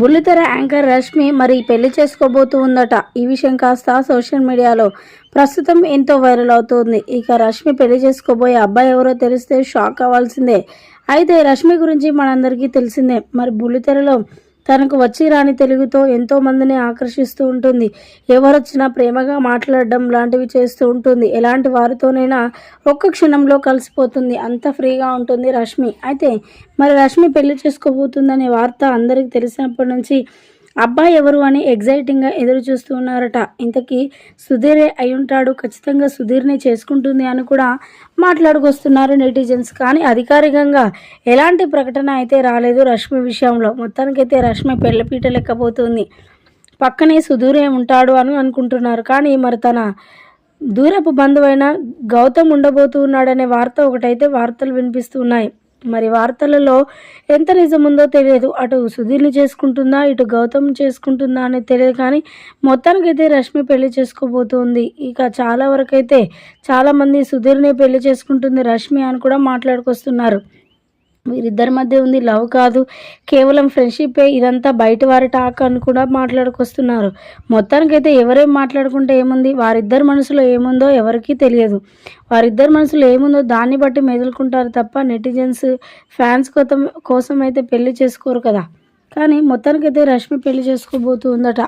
బుల్లితెర యాంకర్ రష్మి మరి పెళ్ళి చేసుకోబోతూ ఉందట ఈ విషయం కాస్త సోషల్ మీడియాలో ప్రస్తుతం ఎంతో వైరల్ అవుతుంది. ఇక రష్మి పెళ్ళి చేసుకోబోయే అబ్బాయి ఎవరో తెలిస్తే షాక్ అవ్వాల్సిందే. అయితే రష్మి గురించి మనందరికీ తెలిసిందే. మరి బుల్లితెరలో తనకు వచ్చి రాని తెలుగుతో ఎంతో మందిని ఆకర్షిస్తూ ఉంటుంది. ఎవరొచ్చినా ప్రేమగా మాట్లాడడం లాంటివి చేస్తూ ఉంటుంది. ఎలాంటి వారితోనైనా ఒక్క క్షణంలో కలిసిపోతుంది. అంత ఫ్రీగా ఉంటుంది రష్మి. అయితే మరి రష్మి పెళ్ళి చేసుకోబోతుందనే వార్త అందరికీ తెలిసినప్పటి నుంచి అబ్బాయి ఎవరు అని ఎగ్జైటింగ్గా ఎదురు చూస్తూ ఉన్నారట ఇంతకీ సుధీరే అయి ఉంటాడు ఖచ్చితంగా సుధీర్నే చేసుకుంటుంది అని కూడా మాట్లాడుకొస్తున్నారు నెటిజన్స్. కానీ అధికారికంగా ఎలాంటి ప్రకటన అయితే రాలేదు రష్మి విషయంలో. మొత్తానికైతే రష్మి పెళ్ళపీట లెక్కపోతుంది పక్కనే సుధీరే ఉంటాడు అని అనుకుంటున్నారు. కానీ మరి తన దూరపు బంధువైన గౌతమ్ ఉండబోతూ ఉన్నాడనే వార్త ఒకటైతే వార్తలు వినిపిస్తున్నాయి. మరి వార్తలలో ఎంత నిజం ఉందో తెలియదు. అటు సుధీర్ని చేసుకుంటుందా ఇటు గౌతమ్ చేసుకుంటుందా అనేది తెలియదు కానీ మొత్తానికైతే రష్మి పెళ్ళి చేసుకోబోతుంది. ఇక చాలా వరకైతే చాలామంది సుధీర్ని పెళ్ళి చేసుకుంటుంది రష్మి అని కూడా మాట్లాడుకొస్తున్నారు. వీరిద్దరి మధ్య ఉంది లవ్ కాదు. కేవలం ఫ్రెండ్షిప్పే. ఇదంతా బయట వారి టాక్ అని కూడా మాట్లాడుకొస్తున్నారు. మొత్తానికైతే ఎవరేం మాట్లాడుకుంటే ఏముంది? వారిద్దరి మనసులో ఏముందో ఎవరికీ తెలియదు. వారిద్దరి మనసులో ఏముందో దాన్ని బట్టి మెదులుకుంటారు తప్ప నెటిజన్స్ ఫ్యాన్స్ కోసం కోసం అయితే పెళ్ళి చేసుకోరు కదా. కానీ మొత్తానికైతే రష్మి పెళ్ళి చేసుకోబోతుందట